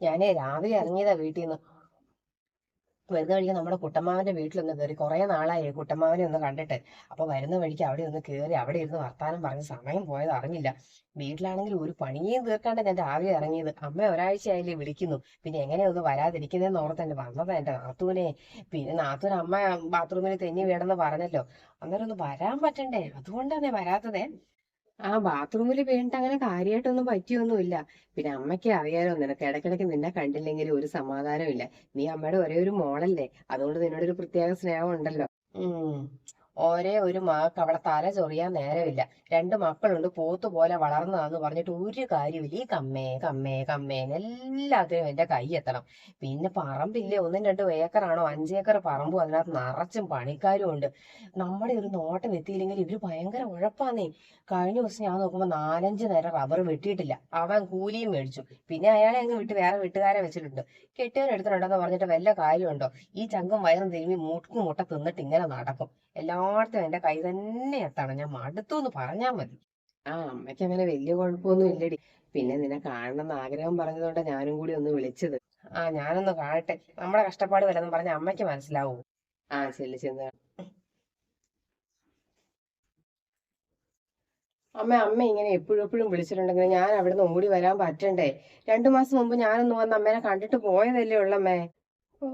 ഞാനേ രാവിലെ ഇറങ്ങിയതാ വീട്ടിൽ നിന്ന് വരുന്ന വഴിക്ക് നമ്മുടെ കുട്ടമ്മാവന്റെ വീട്ടിലൊന്ന് കയറി കുറെ നാളായി കുട്ടമ്മാവനെ ഒന്ന് കണ്ടിട്ട്. അപ്പൊ വരുന്ന വഴിക്ക് അവിടെ ഒന്ന് കയറി അവിടെ ഇരുന്ന് വർത്താനം പറഞ്ഞ് സമയം പോയത് അറിഞ്ഞില്ല. വീട്ടിലാണെങ്കിൽ ഒരു പണിയും തീർക്കാണ്ട് ഞാൻ രാവിലെ ഇറങ്ങിയത്. അമ്മ ഒരാഴ്ചയായില്ലേ വിളിക്കുന്നു. പിന്നെ എങ്ങനെയാ ഒന്ന് വരാതിരിക്കുന്നതെന്ന് ഓർത്തന്നെ വന്നതാ എന്റെ നാത്തൂനെ. പിന്നെ നാത്തൂന് അമ്മ ബാത്റൂമിൽ തെന്നി വീണെന്ന് പറഞ്ഞല്ലോ. അന്നേരം ഒന്ന് വരാൻ പറ്റണ്ടേ? അതുകൊണ്ടാണേ വരാത്തതേ. ആ ബാത്റൂമിൽ വീണിട്ട് അങ്ങനെ കാര്യമായിട്ടൊന്നും പറ്റിയൊന്നുമില്ല. പിന്നെ അമ്മയ്ക്ക് അറിയാലോ നിനക്ക് ഇടയ്ക്കിടയ്ക്ക് നിന്നെ കണ്ടില്ലെങ്കിൽ ഒരു സമാധാനമില്ല. നീ അമ്മയുടെ ഒരേ ഒരു മോളല്ലേ? അതുകൊണ്ട് നിന്നോടൊരു പ്രത്യേക സ്നേഹം ഉണ്ടല്ലോ ഒരേ ഒരു മകൾക്ക് അവിടെ തല ചൊറിയാൻ നേരമില്ല. രണ്ട് മക്കളുണ്ട് പോത്ത് പോലെ വളർന്നതാന്ന് പറഞ്ഞിട്ട് ഒരു കാര്യമില്ല ഈ കമ്മേ കമ്മേ കമ്മേന്ന് എല്ലാത്തിനും എന്റെ കൈ എത്തണം. പിന്നെ പറമ്പില്ലേ ഒന്നും രണ്ടും ഏക്കറാണോ? അഞ്ചേക്കർ പറമ്പും അതിനകത്ത് നിറച്ചും പണിക്കാരും ഉണ്ട്. നമ്മുടെ ഒരു നോട്ടം എത്തിയില്ലെങ്കിൽ ഇവർ ഭയങ്കര ഉഴപ്പാന്നേ. കഴിഞ്ഞ ദിവസം ഞാൻ നോക്കുമ്പോ നാലഞ്ച് നേരം റബ്ബർ വെട്ടിയിട്ടില്ല. അവൻ കൂലിയും മേടിച്ചു. പിന്നെ അയാളെ അങ്ങ് വിട്ട് വേറെ വീട്ടുകാരെ വെച്ചിട്ടുണ്ട്. കെട്ടിയവൻ എടുത്തിട്ടുണ്ടെന്ന് പറഞ്ഞിട്ട് വല്ല കാര്യമുണ്ടോ? ഈ ചങ്കും വയറും തിരുമ്മി മുട്ടും മുട്ട തിന്നിട്ട് ഇങ്ങനെ നടക്കും. എല്ലായിടത്തും എന്റെ കൈ തന്നെ എത്തണം. ഞാൻ മടുത്തു എന്ന് പറഞ്ഞാ മതി. ആ. അമ്മയ്ക്ക് അങ്ങനെ വലിയ കുഴപ്പമൊന്നും ഇല്ലടി. പിന്നെ നിന്നെ കാണണമെന്ന് ആഗ്രഹം പറഞ്ഞതുകൊണ്ട് ഞാനും കൂടി ഒന്ന് വിളിച്ചത്. ആ ഞാനൊന്ന് കാണട്ടെ. നമ്മുടെ കഷ്ടപ്പാട് വല്ലെന്ന് പറഞ്ഞ അമ്മയ്ക്ക് മനസ്സിലാവൂ. ആ ചെല്ലു ചെന്ന് അമ്മ അമ്മ ഇങ്ങനെ എപ്പോഴും എപ്പോഴും വിളിച്ചിട്ടുണ്ടെങ്കിൽ ഞാൻ അവിടുന്ന് ഓടി വരാൻ പറ്റണ്ടേ? രണ്ടു മാസം മുമ്പ് ഞാനൊന്ന് വന്ന് അമ്മേനെ കണ്ടിട്ട് പോയതല്ലേ ഉള്ളമ്മേ ഓ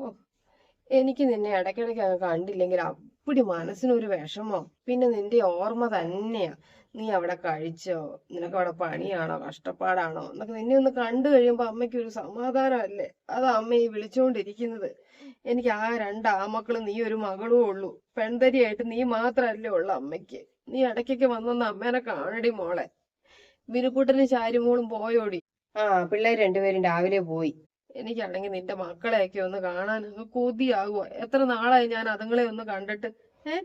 എനിക്ക് നിന്നെ ഇടയ്ക്കിടയ്ക്ക് അങ്ങ് കണ്ടില്ലെങ്കിൽ അപ്പടി മനസ്സിനൊരു വിഷമോ. പിന്നെ നിന്റെ ഓർമ്മ തന്നെയാ. നീ അവിടെ കഴിച്ചോ? നിനക്ക് അവിടെ പണിയാണോ? കഷ്ടപ്പാടാണോ? എന്നൊക്കെ നിന്നെ ഒന്ന് കണ്ടു കഴിയുമ്പോൾ അമ്മയ്ക്ക് ഒരു സമാധാനമല്ലേ? അതാ അമ്മ ഈ വിളിച്ചുകൊണ്ടിരിക്കുന്നത് എനിക്ക് ആ രണ്ട് ആമക്കളും നീ ഒരു മകളും ഉള്ളൂ. പെൺതരിയായിട്ട് നീ മാത്രല്ലേ ഉള്ളു അമ്മയ്ക്ക്. നീ ഇടയ്ക്കൊക്കെ വന്നൊന്ന് അമ്മേനെ കാണടി മോളെ. വിനുക്കൂട്ടനും ശാരിമോളും പോയോടി. ആ പിള്ളേർ രണ്ടുപേരും രാവിലെ പോയി. എനിക്കാണെങ്കിൽ നിന്റെ മക്കളെയൊക്കെ ഒന്ന് കാണാൻ അങ്ങ് കൊതിയാകുക എത്ര നാളായി ഞാൻ അതുങ്ങളെ ഒന്ന് കണ്ടിട്ട്? ഏ?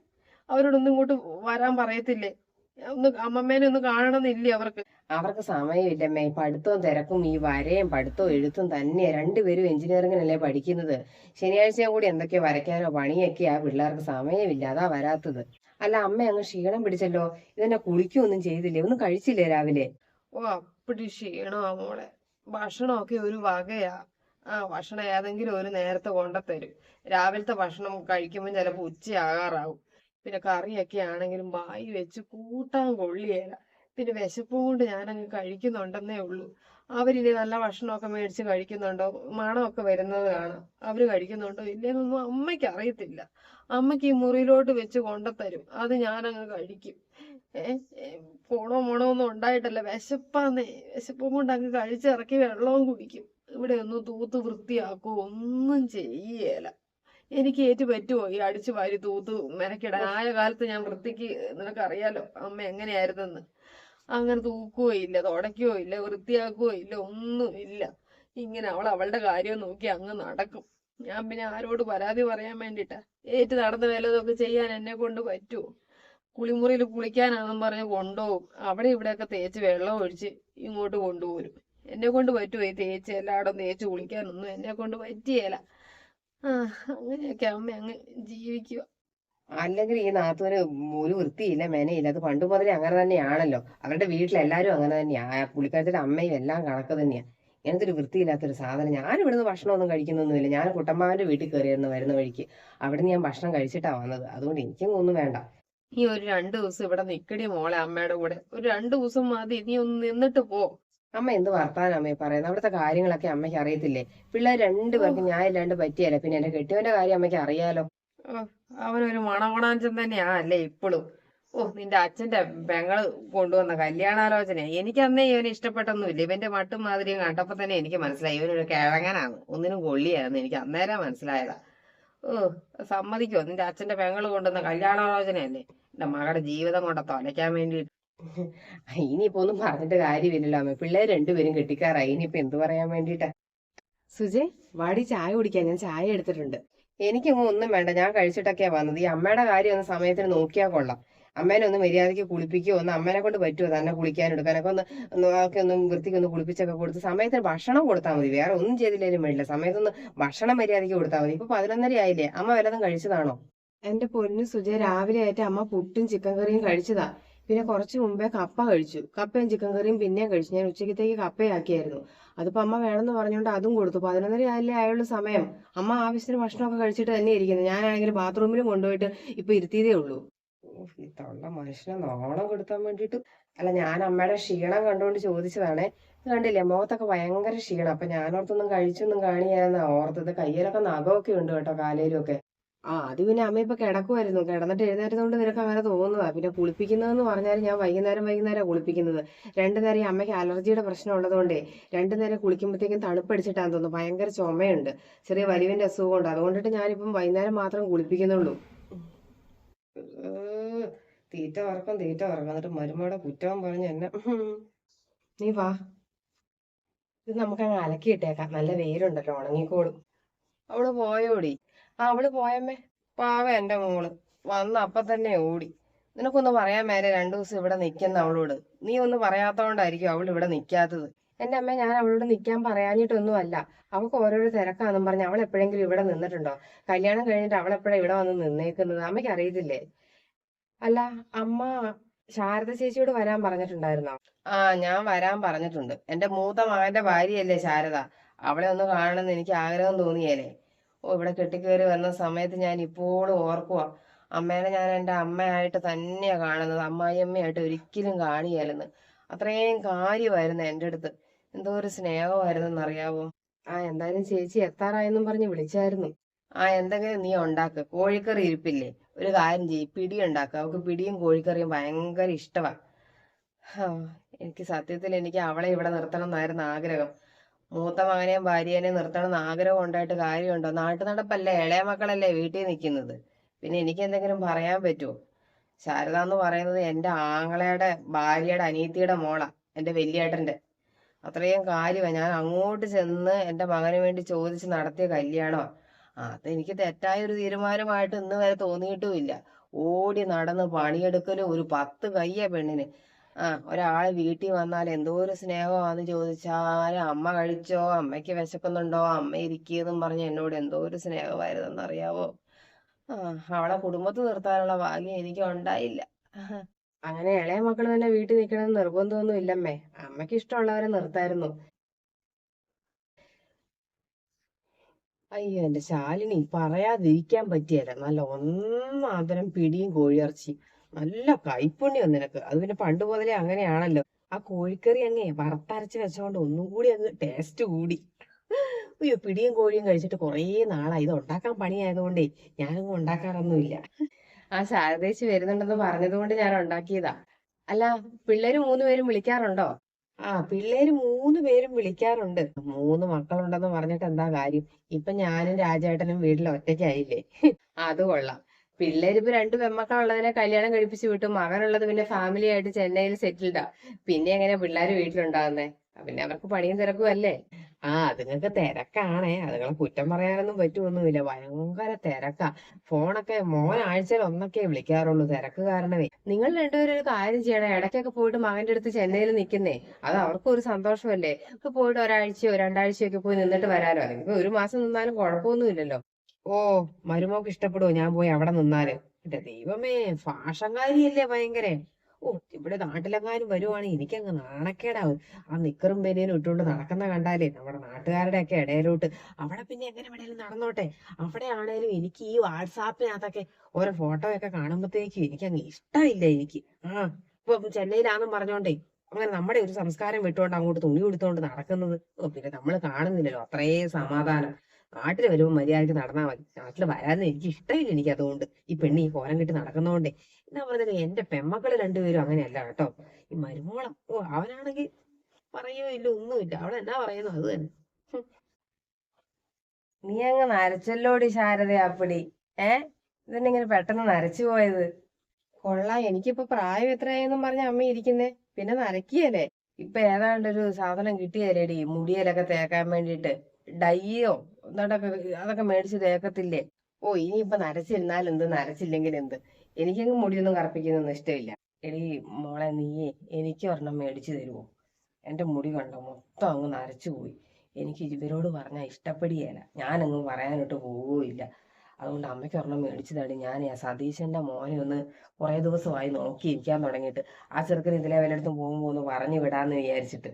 അവരോടൊന്നും ഇങ്ങോട്ട് വരാൻ പറയത്തില്ലേ? ഒന്ന് അമ്മമ്മേനെ ഒന്ന് കാണണമെന്നില്ലേ അവർക്ക്? അവർക്ക് സമയമില്ലമ്മേ പഠിത്തവും തിരക്കും ഈ വരയും പഠിത്തവും എഴുത്തും തന്നെ രണ്ടുപേരും എഞ്ചിനീയറിങ്ങിനല്ലേ പഠിക്കുന്നത്. ശനിയാഴ്ചയും കൂടി എന്തൊക്കെയോ വരയ്ക്കാനോ പണിയൊക്കെയാ? പിള്ളേർക്ക് സമയമില്ല. അതാ വരാത്തത്. അല്ല അമ്മ അങ്ങ് ക്ഷീണം പിടിച്ചല്ലോ. ഇതെന്നെ കുളിക്കൊന്നും ചെയ്തില്ലേ? ഒന്നും കഴിച്ചില്ലേ രാവിലെ? ഓ അപ്പടി ക്ഷീണമാ മോളെ. ഭക്ഷണമൊക്കെ ഒരു വകയാ. ആ ഭക്ഷണം ഏതെങ്കിലും ഒരു നേരത്തെ കൊണ്ടുത്തരും. രാവിലത്തെ ഭക്ഷണം കഴിക്കുമ്പോൾ ചിലപ്പോൾ ഉച്ചയാകാറാവും. പിന്നെ കറിയൊക്കെ ആണെങ്കിലും വായി വെച്ച് കൂട്ടാൻ കൊള്ളിയേല. പിന്നെ വിശപ്പും കൊണ്ട് ഞാനങ്ങ് കഴിക്കുന്നുണ്ടെന്നേ ഉള്ളൂ. അവരിനി നല്ല ഭക്ഷണമൊക്കെ മേടിച്ച് കഴിക്കുന്നുണ്ടോ? മണമൊക്കെ വരുന്നത് കാണാം. അവർ കഴിക്കുന്നുണ്ടോ ഇല്ലേന്നൊന്നും അമ്മയ്ക്ക് അറിയത്തില്ല. അമ്മയ്ക്ക് ഈ മുറിയിലോട്ട് വെച്ച് കൊണ്ടുത്തരും. അത് ഞാനങ്ങ് കഴിക്കും. ഏഹ് കോണോ മോണോ ഒന്നും ഉണ്ടായിട്ടല്ല. വിശപ്പാന്നേ. വിശപ്പും കൊണ്ട് അങ്ങ് കഴിച്ചിറക്കി വെള്ളവും കുടിക്കും. ഇവിടെ ഒന്ന് തൂത്ത് വൃത്തിയാക്കോ ഒന്നും ചെയ്യേല. എനിക്ക് ഏറ്റു പറ്റുമോ ഈ അടിച്ചു വാരി തൂത്ത് മെനക്കിടാൻ? ആയ കാലത്ത് ഞാൻ വൃത്തിക്ക് നിനക്കറിയാലോ അമ്മ എങ്ങനെയായിരുന്നെന്ന്. അങ്ങനെ തൂക്കുകയോ ഇല്ല തുടയ്ക്കുകയോ ഇല്ല വൃത്തിയാക്കുകയോ ഇല്ല ഒന്നും ഇല്ല. ഇങ്ങനെ അവൾ അവളുടെ കാര്യം നോക്കി അങ്ങ് നടക്കും. ഞാൻ പിന്നെ ആരോട് പരാതി പറയാൻ വേണ്ടിട്ടാ? ഏറ്റു നടന്ന വേലതൊക്കെ ചെയ്യാൻ എന്നെ കൊണ്ട് പറ്റുമോ കുളിമുറിയിൽ കുളിക്കാനാണെന്നും പറഞ്ഞ് കൊണ്ടുപോകും. അവിടെ ഇവിടെയൊക്കെ തേച്ച് വെള്ളം ഒഴിച്ച് ഇങ്ങോട്ട് കൊണ്ടുപോരും. എന്നെ കൊണ്ട് പറ്റുമോ ഈ തേച്ച് എല്ലായിടം തേച്ച് കുളിക്കാനൊന്നും? എന്നെ കൊണ്ട് പറ്റിയേല. ആ അങ്ങനെയൊക്കെ അമ്മ അങ്ങ് ജീവിക്കുക അല്ലെങ്കിൽ ഈ നാത്തൂന് ഒരു വൃത്തിയില്ല മെനയില്ല. അത് പണ്ട് മുതലേ അങ്ങനെ തന്നെയാണല്ലോ. അവരുടെ വീട്ടിലെല്ലാരും അങ്ങനെ തന്നെയാ. പുള്ളിക്കാരത്തിന്റെ അമ്മയും എല്ലാം കണക്ക് തന്നെയാ. ഇങ്ങനത്തെ ഒരു വൃത്തിയില്ലാത്തൊരു സാധനം. ഞാൻ ഇവിടുന്ന് ഭക്ഷണമൊന്നും കഴിക്കുന്നൊന്നുമില്ല. ഞാൻ കുട്ടമ്മാവന്റെ വീട്ടിൽ കയറിയിരുന്നു വരുന്ന വഴിക്ക്. അവിടുന്ന് ഞാൻ ഭക്ഷണം കഴിച്ചിട്ടാ വന്നത്. അതുകൊണ്ട് എനിക്കും ഒന്നും വേണ്ട. ഈ ഒരു രണ്ടു ദിവസം ഇവിടെ നിക്കടി മോളെ അമ്മയുടെ കൂടെ. ഒരു രണ്ടു ദിവസം മതി. നീ ഒന്ന് നിന്നിട്ട് പോ. അമ്മ എന്ത് വർത്താനം അമ്മയെ പറയുന്നത് അവിടുത്തെ കാര്യങ്ങളൊക്കെ അമ്മയ്ക്ക് അറിയത്തില്ലേ? പിള്ളേർ രണ്ടുപേർക്കും ഞാൻ ഇല്ലാണ്ട് പറ്റിയല്ല? പിന്നെ എന്റെ കെട്ടിയവന്റെ കാര്യം അമ്മയ്ക്ക് അറിയാലോ. അവനൊരു മണമണാഞ്ചൻ തന്നെയാ അല്ലേ ഇപ്പോഴും ഓ നിന്റെ അച്ഛന്റെ പെങ്ങൾ കൊണ്ടുവന്ന കല്യാണാലോചന. എനിക്ക് അന്നേ ഇവനെ ഇഷ്ടപ്പെട്ടൊന്നുമില്ല. ഇവന്റെ മട്ടും മാതിരിയും കണ്ടപ്പോ തന്നെ എനിക്ക് മനസ്സിലായി. ഇവനൊരു കിഴങ്ങനാണ്. ഒന്നിനും കൊള്ളിയായിരുന്നു എനിക്ക് അന്നേരം മനസ്സിലായതാ. ഓ സമ്മതിക്കോ? നിന്റെ അച്ഛന്റെ പെങ്ങൾ കൊണ്ടുവന്ന കല്യാണാലോചനയല്ലേ? എന്റെ മകളുടെ ജീവിതം കൊണ്ട് തൊലയ്ക്കാൻ വേണ്ടി ഇനിയിപ്പോ ഒന്നും പറഞ്ഞിട്ട് കാര്യമില്ലല്ലോ അമ്മ. പിള്ളേർ രണ്ടുപേരും കെട്ടിക്കാറായി. ഇനിയിപ്പോ എന്തു പറയാൻ വേണ്ടിട്ടാ? സുജയ് വാടി ചായ കുടിക്കാൻ. ഞാൻ ചായ എടുത്തിട്ടുണ്ട്. എനിക്കങ്ങ് ഒന്നും വേണ്ട. ഞാൻ കഴിച്ചിട്ടൊക്കെയാ വന്നത്. ഈ അമ്മയുടെ കാര്യം ഒന്ന് സമയത്തിന് നോക്കിയാ കൊള്ളാം. അമ്മേനെ ഒന്ന് മര്യാദയ്ക്ക് കുളിപ്പിക്കുകയോ ഒന്ന് അമ്മേനെ കൊണ്ട് പറ്റുമോ തന്നെ കുളിക്കാൻ എടുക്കാനൊക്കെ ഒന്ന് ഒന്ന് ഒക്കെ ഒന്ന് വൃത്തിക്ക് ഒന്ന് കുളിപ്പിച്ചൊക്കെ കൊടുത്ത് സമയത്തിന് ഭക്ഷണം കൊടുത്താൽ മതി. വേറെ ഒന്നും ചെയ്തില്ലേലും വേണ്ടില്ല സമയത്തൊന്ന് ഭക്ഷണം മര്യാദയ്ക്ക് കൊടുത്താൽ മതി. ഇപ്പൊ പതിനൊന്നര ആയില്ലേ? അമ്മ വല്ലതും കഴിച്ചതാണോ? എന്റെ പൊന്നു സുജ രാവിലെ ആയിട്ട് അമ്മ പുട്ടും ചിക്കൻ കറിയും കഴിച്ചതാ. പിന്നെ കുറച്ച് മുമ്പേ കപ്പ കഴിച്ചു. കപ്പയും ചിക്കൻ കറിയും പിന്നെ കഴിച്ചു. ഞാൻ ഉച്ചക്കത്തേക്ക് കപ്പയാക്കിയായിരുന്നു. അതിപ്പോ അമ്മ വേണമെന്ന് പറഞ്ഞുകൊണ്ട് അതും കൊടുത്തു. പതിനൊന്നര അല്ലേ ആയുള്ള സമയം. അമ്മ ആവശ്യത്തിന് ഭക്ഷണമൊക്കെ കഴിച്ചിട്ട് തന്നെ ഇരിക്കുന്നു ഞാനാണെങ്കിൽ ബാത്റൂമിലും കൊണ്ടുപോയിട്ട് ഇപ്പൊ ഇരുത്തിയതേ ഉള്ളൂ. ഈ തള്ള മനുഷ്യനെ നോണം കൊടുത്താൻ വേണ്ടിട്ട് അല്ല ഞാൻ അമ്മയുടെ ക്ഷീണം കണ്ടുകൊണ്ട് ചോദിച്ചതാണേ. കണ്ടില്ലേ മുഖത്തൊക്കെ ഭയങ്കര ക്ഷീണം. അപ്പൊ ഞാനോർത്തൊന്നും കഴിച്ചൊന്നും കാണിയാന്നാ ഓർത്തത് കയ്യിലൊക്കെ നഖമൊക്കെ ഉണ്ട് കേട്ടോ കാലേലും ഒക്കെ. ആ അത് പിന്നെ അമ്മ ഇപ്പൊ കിടക്കുമായിരുന്നു കിടന്നിട്ട് എഴുന്നേറ്റതുകൊണ്ട് നിനക്ക് അങ്ങനെ തോന്നുന്നതാ. പിന്നെ കുളിപ്പിക്കുന്നതെന്ന് പറഞ്ഞാൽ ഞാൻ വൈകുന്നേരം വൈകുന്നേരം കുളിപ്പിക്കുന്നത്. രണ്ടു നേരം ഈ അമ്മയ്ക്ക് അലർജിയുടെ പ്രശ്നം ഉള്ളതുകൊണ്ടേ രണ്ടു നേരം കുളിക്കുമ്പോഴത്തേക്കും തണുപ്പടിച്ചിട്ടാന്ന് തോന്നുന്നു. ഭയങ്കര ചുമയുണ്ട്. ചെറിയ വലിവിന്റെ അസുഖം അസുഖമുണ്ട്. അതുകൊണ്ടിട്ട് ഞാനിപ്പം വൈകുന്നേരം മാത്രം കുളിപ്പിക്കുന്നുള്ളൂ. തീറ്റ വറക്കം തീറ്റ വറക്കം. എന്നിട്ട് മരുമയുടെ കുറ്റവും പറഞ്ഞ് എന്നെ നീ വാ. ഇത് നമുക്ക് അങ്ങ് അലക്കിയിട്ടേക്കാം. നല്ല വെയിലുണ്ടല്ലോ. ഉണങ്ങിക്കോളും. അവൾ പോയോടി. അവൾ പോയമ്മേ. പാവ എന്റെ മോൾ. വന്ന് അപ്പൊ തന്നെ ഓടി. നിനക്കൊന്ന് പറയാൻ മേലെ രണ്ടു ദിവസം ഇവിടെ നിക്കുന്ന അവളോട്. നീ ഒന്ന് പറയാത്തോണ്ടായിരിക്കും അവൾ ഇവിടെ നിക്കാത്തത് എന്റെ അമ്മ ഞാൻ അവളോട് നിൽക്കാൻ പറയാഞ്ഞിട്ടൊന്നുമല്ല. അവൾക്ക് ഓരോരോ തിരക്കാന്നും പറഞ്ഞ് അവൾ എപ്പോഴെങ്കിലും ഇവിടെ നിന്നിട്ടുണ്ടോ? കല്യാണം കഴിഞ്ഞിട്ട് അവൾ എപ്പോഴാ ഇവിടെ വന്ന് നിന്നേക്കുന്നത്? അമ്മയ്ക്ക് അറിയത്തില്ലേ? അല്ല അമ്മ ശാരദ ചേച്ചിയോട് വരാൻ പറഞ്ഞിട്ടുണ്ടായിരുന്നോ? ആ ഞാൻ വരാൻ പറഞ്ഞിട്ടുണ്ട്. എന്റെ മൂത്ത മകന്റെ ഭാര്യയല്ലേ ശാരദ. അവളെ ഒന്ന് കാണണമെന്ന് എനിക്ക് ആഗ്രഹം തോന്നിയേലേ ഓ ഇവിടെ കെട്ടിക്കേറി വന്ന സമയത്ത് ഞാൻ ഇപ്പോഴും ഓർക്കുക അമ്മേനെ ഞാൻ എന്റെ അമ്മയായിട്ട് തന്നെയാ കാണുന്നത്. അമ്മായിയമ്മയായിട്ട് ഒരിക്കലും കാണിയല്ലെന്ന് അത്രയും കാര്യമായിരുന്നു എന്റെ അടുത്ത്. എന്തോ ഒരു സ്നേഹമായിരുന്നെന്ന് അറിയാവോ ആ എന്തായാലും ചേച്ചി എത്താറായെന്നും പറഞ്ഞ് വിളിച്ചായിരുന്നു. ആ എന്തെങ്കിലും നീ ഉണ്ടാക്ക്. കോഴിക്കറി ഇരിപ്പില്ലേ? ഒരു കാര്യം ചെയ്യ്. പിടി ഉണ്ടാക്കുക അവൾക്ക് പിടിയും കോഴിക്കറിയും ഭയങ്കര ഇഷ്ടമാ ഹാ, എനിക്ക് സത്യത്തിൽ എനിക്ക് അവളെ ഇവിടെ നിർത്തണം എന്നായിരുന്നു ആഗ്രഹം. മൂത്ത മകനെയും ഭാര്യേനെയും നിർത്തണം എന്ന് ആഗ്രഹം ഉണ്ടായിട്ട് കാര്യമുണ്ടോ? നാട്ടു നടപ്പല്ലേ ഇളയ മക്കളല്ലേ വീട്ടിൽ നിൽക്കുന്നത്. പിന്നെ എനിക്ക് എന്തെങ്കിലും പറയാൻ പറ്റുമോ? ശാരദ എന്ന് പറയുന്നത് എന്റെ ആങ്ങളയുടെ ഭാര്യയുടെ അനിയത്തിയുടെ മോളാ എന്റെ വലിയേട്ടന്റെ അത്രയും കാര്യമാണ്. ഞാൻ അങ്ങോട്ട് ചെന്ന് എന്റെ മകന് വേണ്ടി ചോദിച്ച് നടത്തിയ കല്യാണമാണ് അതെനിക്ക് തെറ്റായ ഒരു തീരുമാനമായിട്ട് ഇന്ന് വരെ തോന്നിയിട്ടുമില്ല. ഓടി നടന്ന് പണിയെടുക്കലും ഒരു പത്ത് കയ്യ പെണ്ണിന്. ആ ഒരാൾ വീട്ടിൽ വന്നാൽ എന്തോ ഒരു സ്നേഹമാന്ന് ചോദിച്ചാൽ അമ്മ കഴിച്ചോ അമ്മയ്ക്ക് വിശക്കുന്നുണ്ടോ അമ്മ ഇരിക്കുകയെന്നും പറഞ്ഞ് എന്നോട് എന്തോ ഒരു സ്നേഹമായിരുന്നെന്ന് അറിയാവോ? ആ അവളെ കുടുംബത്തിൽ നിർത്താനുള്ള ഭാഗ്യം എനിക്ക് ഉണ്ടായില്ല. അങ്ങനെ ഇളയ മക്കൾ തന്നെ വീട്ടിൽ നിൽക്കണമെന്ന് നിർബന്ധമൊന്നും ഇല്ലമ്മേ. അമ്മയ്ക്ക് ഇഷ്ടമുള്ളവരെ നിർത്തായിരുന്നു. അയ്യോ എന്റെ ശാലിനി പറയാതിരിക്കാൻ പറ്റിയല്ല. നല്ല ഒന്നാന്തരം പിടിയും കോഴിയിറച്ചി നല്ല കൈപ്പുണ്യം നിനക്ക്. അത് പിന്നെ പണ്ട് മുതലേ അങ്ങനെയാണല്ലോ. ആ കോഴിക്കറി അങ്ങേ വറുത്തരച്ച് വെച്ചോണ്ട് ഒന്നും കൂടി അങ്ങ് ടേസ്റ്റ് കൂടി. അയ്യോ പിടിയും കോഴിയും കഴിച്ചിട്ട് കുറേ നാളായി. ഇത് ഉണ്ടാക്കാൻ പണിയായതുകൊണ്ടേ ഞാനങ്ങ് ഉണ്ടാക്കാറൊന്നുമില്ല. ആ ശാരദേശി വരുന്നുണ്ടെന്ന് പറഞ്ഞതുകൊണ്ട് ഞാൻ ഉണ്ടാക്കിയതാ. അല്ല പിള്ളേര് മൂന്ന് പേരും വിളിക്കാറുണ്ടോ? ആ പിള്ളേര് മൂന്ന് പേരും വിളിക്കാറുണ്ട്. മൂന്ന് മക്കളുണ്ടെന്ന് പറഞ്ഞിട്ട് എന്താ കാര്യം? ഇപ്പൊ ഞാനും രാജേട്ടനും വീട്ടിൽ ഒറ്റയ്ക്കായില്ലേ? അത് കൊള്ളാം. പിള്ളേര് ഇപ്പൊ രണ്ട് പെമ്മക്കളുള്ളതിനെ കല്യാണം കഴിപ്പിച്ച് വിട്ടു. മകനുള്ളത് പിന്നെ ഫാമിലി ആയിട്ട് ചെന്നൈയിൽ സെറ്റിൽഡാ പിന്നെ എങ്ങനെ പിള്ളേര് വീട്ടിലുണ്ടാകുന്നേ പിന്നെ അവർക്ക് പണിയും തിരക്കും അല്ലേ? ആ അതുങ്ങൾക്ക് തിരക്കാണേ. അതുങ്ങളെ കുറ്റം പറയാനൊന്നും പറ്റുമൊന്നുമില്ല ഭയങ്കര തിരക്കാ. ഫോണൊക്കെ മോൻ ആഴ്ചയിൽ ഒന്നൊക്കെ വിളിക്കാറുള്ളൂ. തിരക്ക് കാരണമേ. നിങ്ങൾ രണ്ടുപേരും ഒരു കാര്യം ചെയ്യണം. ഇടയ്ക്കൊക്കെ പോയിട്ട് മകന്റെ അടുത്ത് ചെന്നൈയിൽ നിൽക്കുന്നേ. അത് അവർക്കും ഒരു സന്തോഷമല്ലേ? ഇപ്പൊ പോയിട്ട് ഒരാഴ്ചയോ രണ്ടാഴ്ചയോ ഒക്കെ പോയി നിന്നിട്ട് വരാനോ? അല്ലെങ്കിൽ ഒരു മാസം നിന്നാലും കുഴപ്പമൊന്നുമില്ലല്ലോ. ഓ മരുമോക്ക് ഇഷ്ടപ്പെടുവോ? ഞാൻ പോയി അവിടെ നിന്നാൽ. എന്റെ ദൈവമേ ഫാഷങ്കാരിയല്ലേ ഭയങ്കര? ഓ ഇവിടെ നാട്ടിലെങ്ങാനും വരുവാണെങ്കിൽ എനിക്കങ്ങ് നാണക്കേടാവും ആ നിക്കറും ബനിയനും ഇട്ടുകൊണ്ട് നടക്കുന്ന കണ്ടാലേ നമ്മുടെ നാട്ടുകാരുടെ ഒക്കെ ഇടയിലോട്ട്. അവിടെ പിന്നെ എങ്ങനെ വേണേലും നടന്നോട്ടെ? അവിടെ ആണേലും എനിക്ക് ഈ വാട്സാപ്പിനകത്തൊക്കെ ഓരോ ഫോട്ടോ ഒക്കെ കാണുമ്പോഴത്തേക്കും എനിക്ക് അങ്ങ് ഇഷ്ടമില്ല എനിക്ക്. ആ ഇപ്പൊ ചെന്നൈയിലാന്നും പറഞ്ഞോണ്ടേ അങ്ങനെ നമ്മുടെ ഒരു സംസ്കാരം വിട്ടുകൊണ്ട് അങ്ങോട്ട് തുണി കൊടുത്തോണ്ട് നടക്കുന്നത്. ഓ പിന്നെ നമ്മൾ കാണുന്നില്ലല്ലോ. അത്രേ സമാധാനം. നാട്ടിൽ വരുമ്പോൾ മര്യാദയ്ക്ക് നടന്നാൽ മതി. നാട്ടിൽ വരാതെ എനിക്ക് ഇഷ്ടമില്ല എനിക്ക് അതുകൊണ്ട്. ഈ പെണ്ണ് ഈ കോലം കെട്ടി നടക്കുന്നതുകൊണ്ട് എന്നാ പറഞ്ഞത്? എന്റെ പെമ്മക്കൾ രണ്ടുപേരും അങ്ങനെയല്ല കേട്ടോ. ഈ മരുമോളം ഓ അവനാണെങ്കിൽ പറയോ ഇല്ല ഒന്നുമില്ല. അവൾ എന്നാ പറയുന്നു? അത് തന്നെ. നീ അങ്ങ് നരച്ചല്ലോടി ശാരദ അപ്പടി ഏ? ഇതെന്നിങ്ങനെ പെട്ടെന്ന് നരച്ചു പോയത്. കൊള്ളാം. എനിക്കിപ്പോ പ്രായം എത്രയായെന്നും പറഞ്ഞ അമ്മ ഇരിക്കുന്നേ. പിന്നെ നരക്കിയല്ലേ? ഇപ്പൊ ഏതാണ്ടൊരു സാധനം കിട്ടിയല്ലേടി മുടിയിലൊക്കെ തേക്കാൻ വേണ്ടിയിട്ട്. ഡയ്യോ എന്നിട്ടൊക്കെ അതൊക്കെ മേടിച്ച് തേക്കത്തില്ലേ? ഓ ഇനിയിപ്പൊ നരച്ചിരുന്നാൽ എന്ത്? നരച്ചില്ലെങ്കിൽ എന്ത്? എനിക്കങ്ങ് മുടിയൊന്നും കറപ്പിക്കുന്നൊന്നും ഇഷ്ടമില്ല. എടി മോളെ നീയേ എനിക്ക് ഒരെണ്ണം മേടിച്ചു തരുമോ എന്റെ മുടി കണ്ടോ? മൊത്തം അങ്ങ് നരച്ചു പോയി. എനിക്ക് ഇവരോട് പറഞ്ഞാൽ ഇഷ്ടപ്പെടുകയില്ല ഞാനങ്ങ് പറയാനിട്ട് പോവുകയില്ല. അതുകൊണ്ട് അമ്മയ്ക്ക് ഒരെണ്ണം മേടിച്ചു തടി ഞാൻ ആ സതീശന്റെ മോനെ ഒന്ന് കുറേ ദിവസമായി നോക്കി ഇരിക്കാൻ തുടങ്ങിയിട്ട്. ആ ചെറുക്കൻ ഇതിലെ വല്ലയിടത്തും പോകുമ്പോൾ ഒന്ന് പറഞ്ഞു വിടാന്ന് വിചാരിച്ചിട്ട്.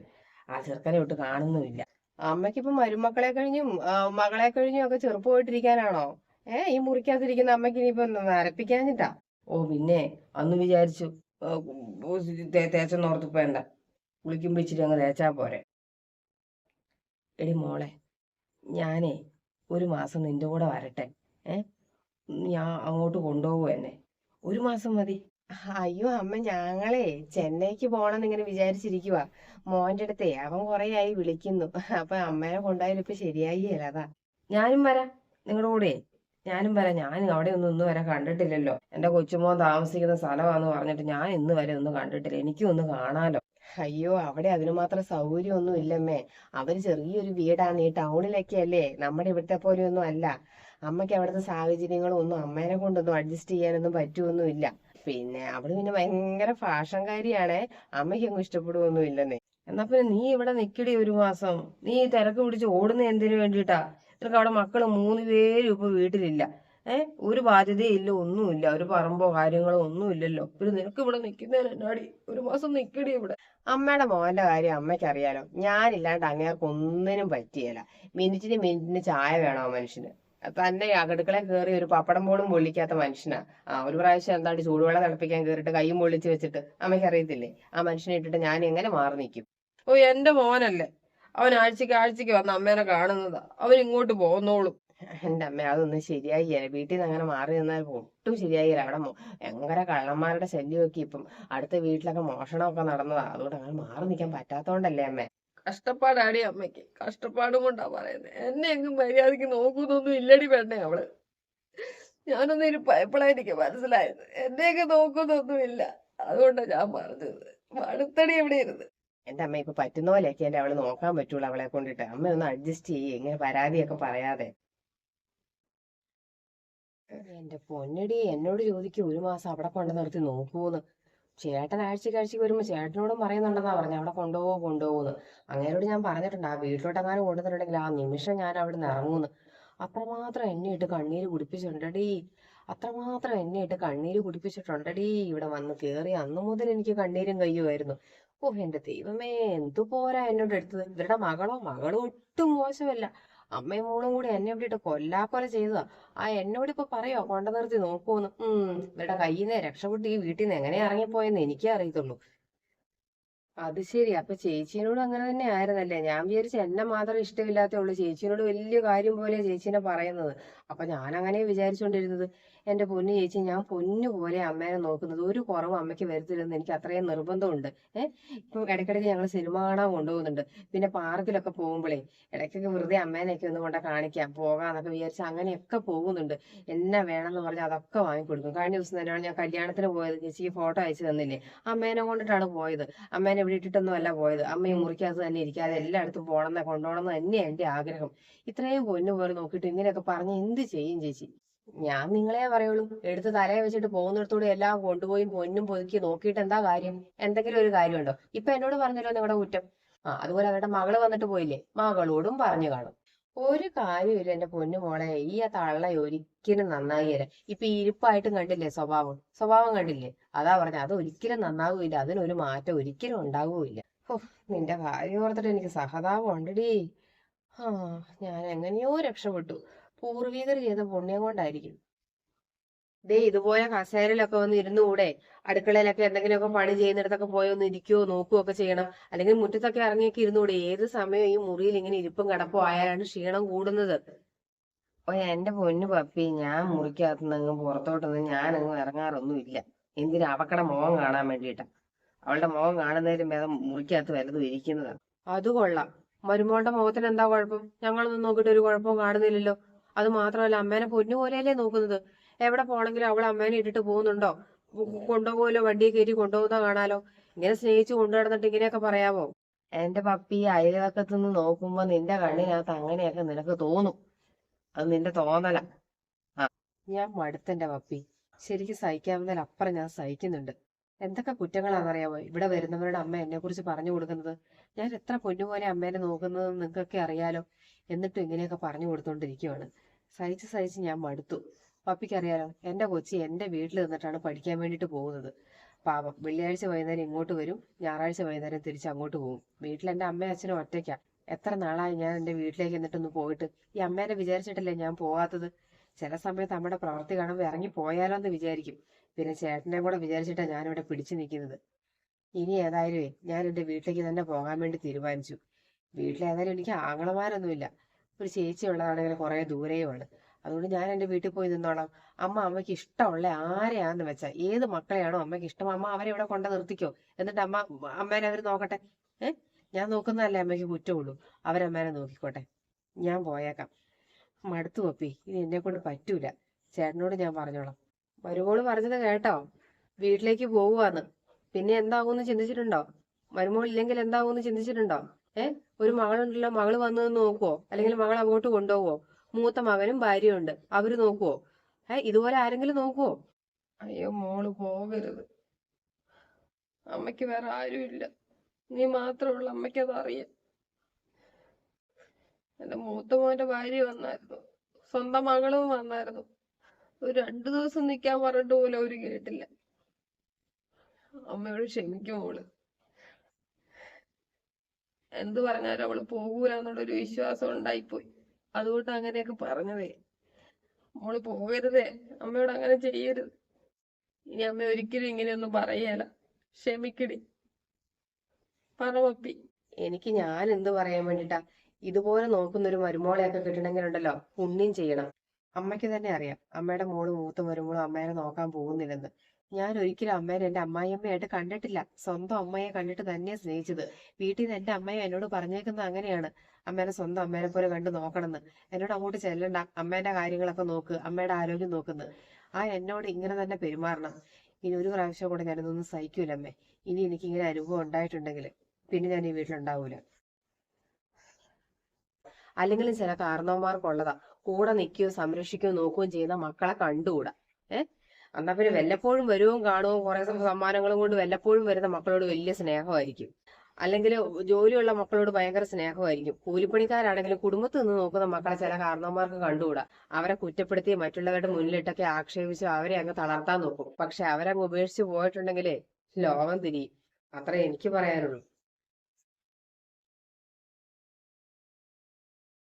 ആ ചെറുക്കനെ വിട്ട് കാണുന്നുമില്ല. അമ്മയ്ക്കിപ്പോ മരുമക്കളെ കഴിഞ്ഞും മകളെ കഴിഞ്ഞും ഒക്കെ ചെറുപ്പമായിട്ടിരിക്കാനാണോ? ഏ ഈ മുറിക്കകത്തിരിക്കുന്ന അമ്മയ്ക്ക് ഇനിയിപ്പോ നരപ്പിക്കാഞ്ഞിട്ടാ? ഓ പിന്നെ അന്ന് വിചാരിച്ചു ആ, ഓ, തേ- തേച്ചൊന്നും ഓർത്ത് വേണ്ട കുളിക്കുമ്പോ ഇച്ചിരി അങ്ങ് തേച്ചാ പോരെ. എടി മോളെ ഞാനേ ഒരു മാസം നിന്റെ കൂടെ വരട്ടെ. ഏ? ഞാൻ അങ്ങോട്ട് കൊണ്ടുപോകും എന്നെ. ഒരു മാസം മതി. അയ്യോ അമ്മ ഞങ്ങളെ ചെന്നൈക്ക് പോണെന്ന് ഇങ്ങനെ വിചാരിച്ചിരിക്കുവാ. മോന്റെ അടുത്തേ അവൻ കൊറേ ആയി വിളിക്കുന്നു. അപ്പൊ അമ്മേനെ കൊണ്ടായാലും ഇപ്പൊ ശരിയായില്ല അതാ. ഞാനും വരാം. നിങ്ങളുടെ കൂടെ. ഞാനും വരാം. ഞാൻ അവിടെ ഒന്നും ഇന്ന് വരെ കണ്ടിട്ടില്ലല്ലോ. എന്റെ കൊച്ചുമോൻ താമസിക്കുന്ന സ്ഥലമാന്ന് പറഞ്ഞിട്ട് ഞാൻ ഇന്ന് വരെ ഒന്നും കണ്ടിട്ടില്ല. എനിക്കും ഒന്ന് കാണാലോ. അയ്യോ അവിടെ അതിന് മാത്രം സൗകര്യമൊന്നും ഇല്ലമ്മേ. അവർ ചെറിയൊരു വീടാണ്. ഈ ടൗണിലൊക്കെ അല്ലേ? നമ്മുടെ ഇവിടുത്തെ പോലെ ഒന്നും അല്ല. അമ്മയ്ക്ക് അവിടുത്തെ സാഹചര്യങ്ങളും ഒന്നും അമ്മേനെ കൊണ്ടൊന്നും അഡ്ജസ്റ്റ് ചെയ്യാനൊന്നും പറ്റുമൊന്നുമില്ല പിന്നെ അവൾ പിന്നെ ഭയങ്കര ഫാഷൻകാരിയാണേ. അമ്മയ്ക്ക് അങ്ങ് ഇഷ്ടപ്പെടുവൊന്നും ഇല്ലെന്നേ എന്നാ പിന്നെ നീ ഇവിടെ നിക്കടി ഒരു മാസം. നീ തിരക്ക് പിടിച്ച് ഓടുന്ന എന്തിനു വേണ്ടിട്ടാ നിനക്ക് അവിടെ മക്കൾ മൂന്ന് പേരും ഇപ്പൊ വീട്ടിലില്ല. ഏർ ഒരു ബാധ്യതയില്ല ഒന്നുമില്ല. ഒരു പറമ്പോ കാര്യങ്ങളോ ഒന്നും ഇല്ലല്ലോ. പിന്നെ നിനക്ക് ഇവിടെ നിൽക്കുന്നതിന് ഒരു മാസം നിക്കടി ഇവിടെ. അമ്മയുടെ മോന്റെ കാര്യം അമ്മയ്ക്ക് അറിയാലോ ഞാനില്ലാണ്ട് അങ്ങേർക്ക് ഒന്നിനും പറ്റിയല്ല മിനിറ്റിന് മിനിറ്റിന് ചായ വേണോ മനുഷ്യന്? തന്നെ അടുക്കള കയറി ഒരു പപ്പടം പോലും പൊള്ളിക്കാത്ത മനുഷ്യനാ. ആ ഒരു പ്രാവശ്യം എന്താണ്ട് ചൂടുവെള്ളം തിളപ്പിക്കാൻ കയറിയിട്ട് കൈയും പൊള്ളിച്ച് വെച്ചിട്ട്? അമ്മയ്ക്ക് അറിയത്തില്ലേ? ആ മനുഷ്യനെ ഇട്ടിട്ട് ഞാൻ എങ്ങനെ മാറി നിൽക്കും ഓ എന്റെ മോനല്ലേ. അവൻ ആഴ്ചക്ക് ആഴ്ചക്ക് വന്ന് അമ്മേനെ കാണുന്നതാ. അവൻ ഇങ്ങോട്ട് പോന്നോളും. എന്റെ അമ്മ അതൊന്നും ശരിയായില്ല വീട്ടിൽ നിന്ന് അങ്ങനെ മാറി നിന്നാൽ ഒട്ടും ശരിയായില്ല. അവിടെ ഭയങ്കര കള്ളന്മാരുടെ ശല്യമൊക്കെ ഇപ്പം. അടുത്ത വീട്ടിലൊക്കെ മോഷണമൊക്കെ നടന്നതാ. അതുകൊണ്ട് അങ്ങനെ മാറി നിൽക്കാൻ പറ്റാത്തോണ്ടല്ലേ അമ്മ. കഷ്ടപ്പാടാടി അമ്മയ്ക്ക്. കഷ്ടപ്പാടും കൊണ്ടാ പറയുന്നത് എന്നെ എങ്ങും മര്യാദയ്ക്ക് നോക്കുന്നൊന്നും ഇല്ലടി പെണ്ണേ അവൾ. ഞാനൊന്നും ഇനി എനിക്ക് മനസ്സിലായത്? എന്നെയൊക്കെ നോക്കുന്നൊന്നും ഇല്ല. അതുകൊണ്ടാ ഞാൻ പറഞ്ഞത്. മടുത്തടി എവിടെ ഇരുന്ന്? എന്റെ അമ്മ ഇപ്പൊ പറ്റുന്ന പോലെയൊക്കെ അല്ലേ അവൾ നോക്കാൻ പറ്റുള്ളൂ അവളെ കൊണ്ടിട്ട്. അമ്മ ഒന്ന് അഡ്ജസ്റ്റ് ചെയ്യേ. ഇങ്ങനെ പരാതിയൊക്കെ പറയാതെ. എന്റെ പൊന്നടി എന്നോട് ചോദിക്കും ഒരു മാസം അവിടെ കൊണ്ടു നിർത്തി നോക്കൂന്ന് ചേട്ടൻ ആഴ്ചയ്ക്ക് ആഴ്ചയ്ക്ക് വരുമ്പോൾ ചേട്ടനോടും പറയുന്നുണ്ടെന്നാ പറഞ്ഞു. അവിടെ കൊണ്ടുപോകോ കൊണ്ടുപോകുന്നു അങ്ങേരോട് ഞാൻ പറഞ്ഞിട്ടുണ്ട് ആ വീട്ടിലോട്ട് എങ്ങാനും കൊണ്ടുവന്നിട്ടുണ്ടെങ്കിൽ ആ നിമിഷം ഞാൻ അവിടെ നിന്ന് അത്രമാത്രം എന്നെ ഇട്ട് കണ്ണീര് കുടിപ്പിച്ചിട്ടുണ്ടടി. അത്രമാത്രം എന്നെ ഇട്ട് കണ്ണീര് കുടിപ്പിച്ചിട്ടുണ്ടടി. ഇവിടെ വന്ന് കേറി അന്നു മുതൽ എനിക്ക് കണ്ണീരും കയ്യുമായിരുന്നു ഓ എന്റെ ദൈവമേ എന്തു പോരാ എന്നോട് എടുത്തത്. ഇവരുടെ മകളോ? മകളോ ഒട്ടും മോശമല്ല. അമ്മയും മോളും കൂടി എന്നെ വിട്ടിട്ട് കൊല്ലാപ്പോലെ ചെയ്തതാ. ആ എന്നോട് ഇപ്പൊ പറയോ കൊണ്ട നിർത്തി നോക്കൂന്ന് ഉം ഇവരുടെ കയ്യിൽ നിന്ന് രക്ഷപ്പെട്ട് ഈ വീട്ടിൽ നിന്ന് എങ്ങനെ ഇറങ്ങിപ്പോയെന്ന് എനിക്കേ അറിയത്തുള്ളൂ. അത് ശരി. അപ്പൊ ചേച്ചീനോട് അങ്ങനെ തന്നെ ആയിരുന്നല്ലേ? ഞാൻ വിചാരിച്ചു എന്നെ മാത്രം ഇഷ്ടമില്ലാത്തേ ഉള്ളൂ. ചേച്ചീനോട് വലിയ കാര്യം പോലെ ചേച്ചീനെ പറയുന്നത്. അപ്പൊ ഞാൻ അങ്ങനെ വിചാരിച്ചുകൊണ്ടിരുന്നത് എന്റെ പൊന്നു ചേച്ചി ഞാൻ പൊന്നു പോലെ അമ്മേനെ നോക്കുന്നത്. ഒരു കുറവ് അമ്മയ്ക്ക് വരുത്തില്ലെന്ന് എനിക്ക് അത്രയും നിർബന്ധമുണ്ട്. ഏഹ് ഇപ്പൊ ഇടയ്ക്കിടയ്ക്ക് ഞങ്ങൾ സിനിമ കാണാൻ കൊണ്ടുപോകുന്നുണ്ട്. പിന്നെ പാർക്കിലൊക്കെ പോകുമ്പോഴേ ഇടയ്ക്കൊക്കെ വെറുതെ അമ്മേനെയൊക്കെ ഒന്ന് കൊണ്ട് കാണിക്കാം പോകാന്നൊക്കെ വിചാരിച്ച് അങ്ങനെയൊക്കെ പോകുന്നുണ്ട്. എന്നാ വേണമെന്ന് പറഞ്ഞാൽ അതൊക്കെ വാങ്ങിക്കൊടുക്കും. കഴിഞ്ഞ ദിവസം തന്നെയാണ് ഞാൻ കല്യാണത്തിന് പോയത്. ചേച്ചിക്ക് ഫോട്ടോ അയച്ചു തന്നില്ലേ? അമ്മേനെ കൊണ്ടിട്ടാണ് പോയത്. അമ്മേനെ ഇവിടെ ഇട്ടിട്ടൊന്നും അല്ല പോയത് അമ്മയും മുറിക്കാത്ത തന്നെ ഇരിക്കാതെ എല്ലായിടത്തും പോകണമെന്ന് കൊണ്ടുപോകണം എന്ന് തന്നെയാണ് എന്റെ ആഗ്രഹം. ഇത്രയും പൊന്നു പോലെ നോക്കിയിട്ട് ഇങ്ങനെയൊക്കെ പറഞ്ഞ് എന്ത് ചെയ്യും ചേച്ചി? ഞാൻ നിങ്ങളെ പറയുള്ളൂ. എടുത്ത് തലയെ വെച്ചിട്ട് പോകുന്നിടത്തൂടെ എല്ലാം കൊണ്ടുപോയി പൊന്നും പൊതുക്കി നോക്കിയിട്ട് എന്താ കാര്യം? എന്തെങ്കിലും ഒരു കാര്യമുണ്ടോ? ഇപ്പൊ എന്നോട് പറഞ്ഞല്ലോ നിങ്ങളുടെ കുറ്റം. ആ അതുപോലെ അവരുടെ മകൾ വന്നിട്ട് പോയില്ലേ? മകളോടും പറഞ്ഞു കാണും. ഒരു കാര്യമില്ല എന്റെ പൊന്നു മോളെ. ഈ ആ തള്ള ഒരിക്കലും നന്നായി തരാം ഇപ്പൊ ഇരിപ്പായിട്ടും കണ്ടില്ലേ സ്വഭാവം? സ്വഭാവം കണ്ടില്ലേ? അതാ പറഞ്ഞ. അത് ഒരിക്കലും നന്നാവില്ല അതിനൊരു മാറ്റം ഒരിക്കലും ഉണ്ടാകൂല ഓ നിന്റെ കാര്യം ഓർത്തിട്ട് എനിക്ക് സഹതാപം ഉണ്ടടി. ആ ഞാൻ എങ്ങനെയോ രക്ഷപ്പെട്ടു. പൂർവികർ ചെയ്ത പുണ്യം കൊണ്ടായിരിക്കും. ദേ ഇതുപോലെ കസേരയിലൊക്കെ വന്ന് ഇരുന്നുകൂടെ? അടുക്കളയിലൊക്കെ എന്തെങ്കിലുമൊക്കെ പണി ചെയ്യുന്നിടത്തൊക്കെ പോയി ഒന്ന് ഇരിക്കുകയോ നോക്കുകയോ ഒക്കെ ചെയ്യണം. അല്ലെങ്കിൽ മുറ്റത്തൊക്കെ ഇറങ്ങിയൊക്കെ ഇരുന്നുകൂടെ? ഏത് സമയവും ഈ മുറിയിൽ ഇങ്ങനെ ഇരിപ്പും കിടപ്പോ ആയാലാണ് ക്ഷീണം കൂടുന്നത്? ഓ എന്റെ പൊന്നു പപ്പി ഞാൻ മുറിക്കകത്തുനിന്ന് അങ്ങ് പുറത്തോട്ടൊന്നും ഞാൻ അങ്ങ് ഇറങ്ങാറൊന്നും ഇല്ല എന്തിനാ അവക്കടെ മുഖം കാണാൻ വേണ്ടിയിട്ടാ? അവളുടെ മുഖം കാണുന്നതിലും ഭേദം മുറിക്കകത്ത് വല്ലതും ഇരിക്കുന്നതാണ് അത് കൊള്ളാം. മരുമോളുടെ മുഖത്തിന് എന്താ കുഴപ്പം? ഞങ്ങളൊന്നും നോക്കിയിട്ട് ഒരു കുഴപ്പവും കാണുന്നില്ലല്ലോ. അത് മാത്രമല്ല അമ്മേനെ പൊന്നു പോലെയല്ലേ നോക്കുന്നത്. എവിടെ പോണെങ്കിലും അവൾ അമ്മേനെ ഇട്ടിട്ട് പോകുന്നുണ്ടോ? കൊണ്ടുപോകുമല്ലോ വണ്ടിയെ കയറ്റി കൊണ്ടുപോകുന്ന കാണാലോ. ഇങ്ങനെ സ്നേഹിച്ച് കൊണ്ടുനടന്നിട്ട് ഇങ്ങനെയൊക്കെ പറയാമോ എന്റെ പപ്പി അയൽവക്കത്ത് നിന്ന് നോക്കുമ്പോ നിന്റെ കണ്ണിനകത്ത് അങ്ങനെയൊക്കെ നിനക്ക് തോന്നും. അത് നിന്റെ തോന്നല. ഞാൻ മടുത്തെന്റെ പപ്പി. ശരിക്കും സഹിക്കാവുന്നതിലപ്പുറം ഞാൻ സഹിക്കുന്നുണ്ട്. എന്തൊക്കെ കുറ്റങ്ങളാണെന്നറിയാമോ ഇവിടെ വരുന്നവരുടെ അമ്മ എന്നെ കുറിച്ച് പറഞ്ഞു കൊടുക്കുന്നത്. ഞാൻ എത്ര പൊന്നുപോലെ അമ്മേനെ നോക്കുന്നത് നിങ്ങൾക്കൊക്കെ അറിയാലോ. എന്നിട്ടും ഇങ്ങനെയൊക്കെ പറഞ്ഞു കൊടുത്തോണ്ടിരിക്കുവാണ്. സഹിച്ച് സഹിച്ച് ഞാൻ മടുത്തു. പപ്പിക്കറിയാലോ എന്റെ കൊച്ചി എന്റെ വീട്ടിൽ നിന്നിട്ടാണ് പഠിക്കാൻ വേണ്ടിയിട്ട് പോകുന്നത്. പാപം വെള്ളിയാഴ്ച വൈകുന്നേരം ഇങ്ങോട്ട് വരും ഞായറാഴ്ച വൈകുന്നേരം തിരിച്ച് അങ്ങോട്ട് പോകും. വീട്ടിൽ എന്റെ അമ്മയും അച്ഛനും ഒറ്റയ്ക്കാ. എത്ര നാളായി ഞാൻ എന്റെ വീട്ടിലേക്ക് എന്നിട്ടൊന്ന് പോയിട്ട്? ഈ അമ്മേനെ വിചാരിച്ചിട്ടല്ലേ ഞാൻ പോകാത്തത് ചില സമയത്ത് നമ്മുടെ പ്രവൃത്തി കാണുമ്പോൾ ഇറങ്ങി പോയാലോ എന്ന് വിചാരിക്കും. പിന്നെ ചേട്ടനെ കൂടെ വിചാരിച്ചിട്ടാണ് ഞാനിവിടെ പിടിച്ചു നിൽക്കുന്നത്. ഇനി ഏതായാലും ഞാൻ എന്റെ വീട്ടിലേക്ക് തന്നെ പോകാൻ വേണ്ടി തീരുമാനിച്ചു. വീട്ടിലേതായാലും എനിക്ക് ആങ്ങളമാരൊന്നുമില്ല. ഒരു ചേച്ചി ഉള്ളതാണെങ്കിൽ കുറെ ദൂരെയുമാണ് അതുകൊണ്ട് ഞാൻ എന്റെ വീട്ടിൽ പോയി നിന്നോളാം. അമ്മ അമ്മയ്ക്ക് ഇഷ്ടമുള്ള ആരെയാന്ന് വെച്ചാൽ ഏത് മക്കളെയാണോ അമ്മയ്ക്ക് ഇഷ്ടം അമ്മ അവരെ ഇവിടെ കൊണ്ട നിർത്തിക്കോ. എന്നിട്ട് അമ്മ അമ്മേനെ അവർ നോക്കട്ടെ. ഏ? ഞാൻ നോക്കുന്നതല്ലേ അമ്മയ്ക്ക് കുറ്റമുള്ളൂ. അവരമ്മേനെ നോക്കിക്കോട്ടെ. ഞാൻ പോയേക്കാം. മടുത്തു പപ്പി. ഇനി എന്നെ കൊണ്ട് പറ്റൂല. ചേട്ടനോട് ഞാൻ പറഞ്ഞോളാം. മരുമോൾ പറഞ്ഞത് കേട്ടോ. വീട്ടിലേക്ക് പോവുകയെന്ന് പിന്നെ എന്താകുമെന്ന് ചിന്തിച്ചിട്ടുണ്ടോ? മരുമോൾ ഇല്ലെങ്കിൽ എന്താകുമെന്ന് ചിന്തിച്ചിട്ടുണ്ടോ? ഏ? ഒരു മകളുണ്ടല്ലോ മകൾ വന്നു നോക്കുവോ? അല്ലെങ്കിൽ മകൾ അങ്ങോട്ട് കൊണ്ടുപോവോ മൂത്ത മകനും ഭാര്യയും ഉണ്ട് അവർ നോക്കുവോ? ഏ ഇതുപോലെ ആരെങ്കിലും നോക്കുവോ? അയ്യോ മോൾ പോകരുത്. അമ്മയ്ക്ക് വേറെ ആരുമില്ല. നീ മാത്രമുള്ള അമ്മയ്ക്ക് അത് അറിയാം എന്റെ മൂത്ത മോന്റെ ഭാര്യ വന്നായിരുന്നു. സ്വന്തം മകളും വന്നായിരുന്നു. ഒരു രണ്ടു ദിവസം നിൽക്കാൻ പറഞ്ഞിട്ട് പോലും അവർ കേട്ടില്ല. അമ്മയോട് ക്ഷമിക്കും മോൾ. എന്ത് പറഞ്ഞാലും അവൾ പോകൂല എന്നുള്ളൊരു വിശ്വാസം ഉണ്ടായിപ്പോയി. അതുകൊണ്ട് അങ്ങനെയൊക്കെ പറഞ്ഞതേ. മോൾ പോകരുതേ. അമ്മയോട് അങ്ങനെ ചെയ്യരുത്. ഇനി അമ്മ ഒരിക്കലും ഇങ്ങനെയൊന്നും പറയല. ക്ഷമിക്കടി. പറ പപ്പി. എനിക്ക് ഞാൻ എന്ത് പറയാൻ വേണ്ടിട്ടാ? ഇതുപോലെ നോക്കുന്ന ഒരു മരുമോളെയൊക്കെ കിട്ടണമെങ്കിൽ ഉണ്ടല്ലോ പുണ്യം ചെയ്യണം. അമ്മയ്ക്ക് തന്നെ അറിയാം. അമ്മയുടെ മോൾ മൂത്ത വരുമ്പോൾ അമ്മേനെ നോക്കാൻ പോകുന്നില്ലെന്ന്. ഞാൻ ഒരിക്കലും അമ്മേനെ എന്റെ അമ്മായിയമ്മയായിട്ട് കണ്ടിട്ടില്ല. സ്വന്തം അമ്മയെ കണ്ടിട്ട് തന്നെ സ്നേഹിച്ചത്. വീട്ടിൽ നിന്ന് എന്റെ അമ്മയും എന്നോട് പറഞ്ഞേക്കുന്നത് അങ്ങനെയാണ്. അമ്മേനെ സ്വന്തം അമ്മേനെ പോലെ കണ്ട് നോക്കണമെന്ന്. എന്നോട് അങ്ങോട്ട് ചെല്ലണ്ട. അമ്മേന്റെ കാര്യങ്ങളൊക്കെ നോക്ക്. അമ്മയുടെ ആരോഗ്യം നോക്കുന്നത് ആ എന്നോട് ഇങ്ങനെ തന്നെ പെരുമാറണം. ഇനി ഒരു പ്രാവശ്യം കൂടെ ഞാനിതൊന്നും സഹിക്കൂല അമ്മേ. ഇനി എനിക്ക് ഇങ്ങനെ അനുഭവം ഉണ്ടായിട്ടുണ്ടെങ്കിൽ പിന്നെ ഞാൻ ഈ വീട്ടിലുണ്ടാവൂല. അല്ലെങ്കിലും ചില കാരണവന്മാർക്കുള്ളതാ. കൂടെ നിൽക്കുകയോ സംരക്ഷിക്കുകയോ നോക്കുകയും ചെയ്യുന്ന മക്കളെ കണ്ടുകൂടാ. ഏ? എന്നാ പിന്നെ വല്ലപ്പോഴും വരുവും കാണുവും കുറെ സമ്മാനങ്ങളും കൊണ്ട് വല്ലപ്പോഴും വരുന്ന മക്കളോട് വലിയ സ്നേഹമായിരിക്കും. അല്ലെങ്കിൽ ജോലിയുള്ള മക്കളോട് ഭയങ്കര സ്നേഹമായിരിക്കും. കൂലിപ്പണിക്കാരാണെങ്കിലും കുടുംബത്തിൽ നിന്ന് നോക്കുന്ന മക്കളെ ചില കാരണവന്മാർക്ക് കണ്ടുകൂടാ. അവരെ കുറ്റപ്പെടുത്തി മറ്റുള്ളവരുടെ മുന്നിലിട്ടൊക്കെ ആക്ഷേപിച്ച് അവരെ അങ്ങ് തളർത്താൻ നോക്കും. പക്ഷെ അവരങ്ങ് ഉപേക്ഷിച്ച് പോയിട്ടുണ്ടെങ്കിലേ ലോകം തിരിയും. അത്രേ എനിക്ക് പറയാനുള്ളൂ.